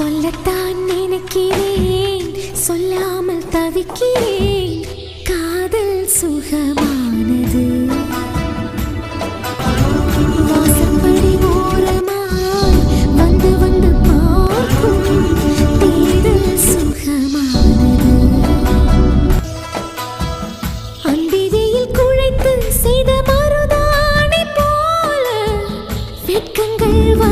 சொல்லத்தான் நினைக்கிறேன். சொல்லாமல் தவிக்கிறேன். காதல் சுகமானது. செய்த மறுதானை போல வெட்கங்கள்